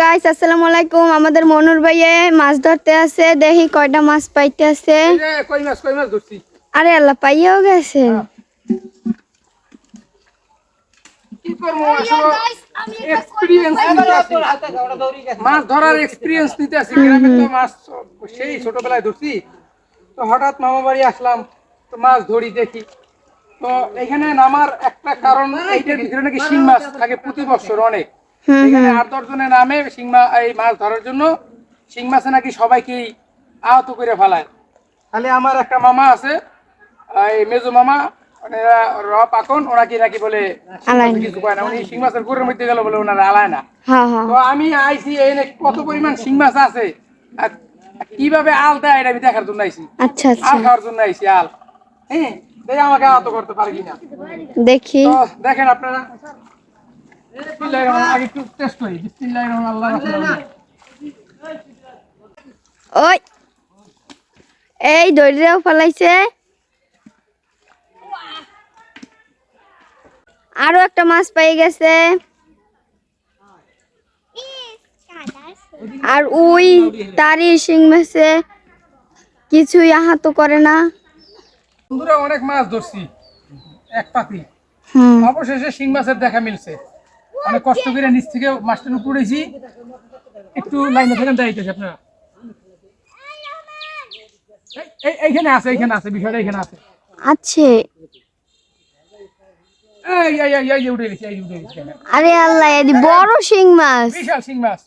Guys আসসালামু আলাইকুম। আমাদের মনুর ভাইয়ে মাছ ধরতে আছে দেখি কয়টা মাছ পাইতে আছে কই মাছ কই মাছ ধরছি? আরে আল্লাহ পাইয়াও গেছে। কি করব আসলে এক্সপিরিয়েন্স মাছ ধরার এক্সপিরিয়েন্স নিতে আসি। গ্রামে তো মাছ সেই ছোটবেলায় ধরছি। তো হঠাৎ মামা বাড়ি আসলাম তো মাছ ধরি দেখি। তো এখানে নামার একটা কারণ এইটার ভিতরে নাকি শিং মাছ থাকে প্রতি বছর অনেক। এখানে আট দশ জনের নামে এই মাছ ধরার জন্য শিং মাছে নাকি সবাইকেই আহত করে ফেলায়। তাহলে আমার একটা মামা আছে এই মেজো মামা মানে র পাকন ওরা কি নাকি বলে আলায় না। কিছু কয় না উনি শিং মাছের গুড়ের মধ্যে গেল বলে ওনারা আলায় না। তো আমি আইছি এই কত পরিমাণ শিং মাছ আছে কীভাবে আল দেয় এটা আমি দেখার জন্য আইছি। আচ্ছা আচ্ছা। আল খাওয়ার জন্য আইছি আল। হ্যাঁ আমাকে আহত করতে পারে কিনা। দেখি। দেখেন আপনারা। বিসমিল্লাহির রহমানির আগে একটু টেস্ট করি বিসমিল্লাহির রহমানির আল্লাহ ওই এই দড়িটাও ফেলাইছে। আরও একটা মাছ পাই গেছে। আর ওই তারই শিং মাছে। কিছুই আহাত করে না। বন্ধুরা অনেক মাছ ধরছি। এক পাতি। অবশেষে শিং মাছের দেখা মিলছে। অনেক কষ্ট করে নিচ থেকে মাছটা উপড়েছি একটু লাইনে থাকেন দাঁড়িয়েছে আপনারা। এই- এই- এইখানে আছে এইখানে আছে বিষয়টা এইখানে আছে। আছে। আরে আল্লাহ বড় শিং মাছ। বিশাল শিং মাছ।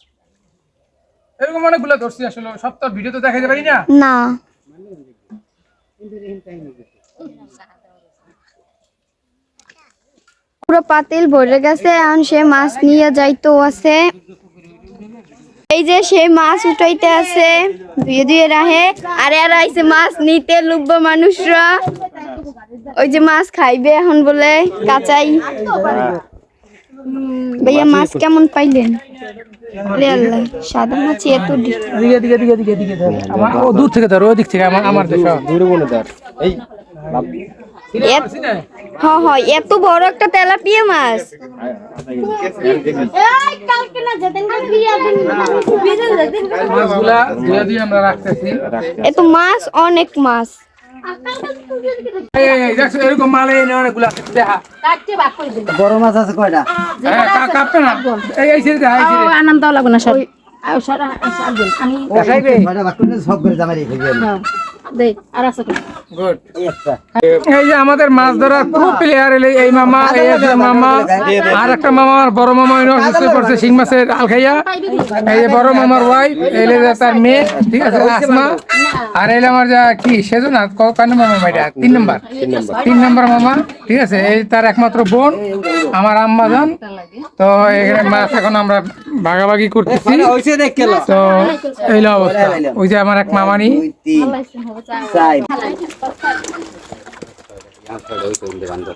এরকম অনেকগুলো ধরছি আসলে সব তো ভিডিও তো দেখাতে পারি না। না। পুরো পাতিল ভরে গেছে এখন সে মাছ নিয়ে যাইতো আছে। এই যে সে মাছ উঠাইতে আছে ধুয়ে ধুয়ে রাহে আর এর আইছে মাছ নিতে লুব্ব মানুষরা। ওই যে মাছ খাইবে এখন বলে কাঁচাই। ভাইয়া মাছ কেমন পাইলেন? আল্লাহ সাদা মাছ এত দিকে দিকে দিকে দিকে দিকে আমার ও দূর থেকে ধর ওই দিক থেকে আমার আমার দেশ। এত- হ হ এত বড় একটা তেলাপিয়া মাছ। মাছগুলা ধুয়ে দিয়ে আমরা রাখতেছি। এত মাছ অনেক মাছ। আছে বড় মাছ আছে কয়টা? হ্যাঁ দেখা আনন্দ লাগবে না সব করে জামাই রেখে দে আর আছে? গুড এই যে আমাদের মাছ ধরার প্রো প্লেয়ার এই মামা এই মামা আর একটা মামা আমার বড় মামা অসুস্থ করছে শিং মাছের আল খাইয়া এই যে বড় মামার ওয়াইফ এলে তার মেয়ে ঠিক আছে আসমা। আর এলে আমার যা কি সেজো না ক- কয় নম্বর মামা এটা? তিন নম্বর। তিন নম্বর। মামা ঠিক আছে এই তার একমাত্র বোন আমার আম্মা জান। তো এখানে মাছ এখন আমরা ভাগাভাগি করতেছি। হইছে দেখ কেল তো এই অবস্থা। ওই যে আমার এক মামানি। 杨科刘总在办的。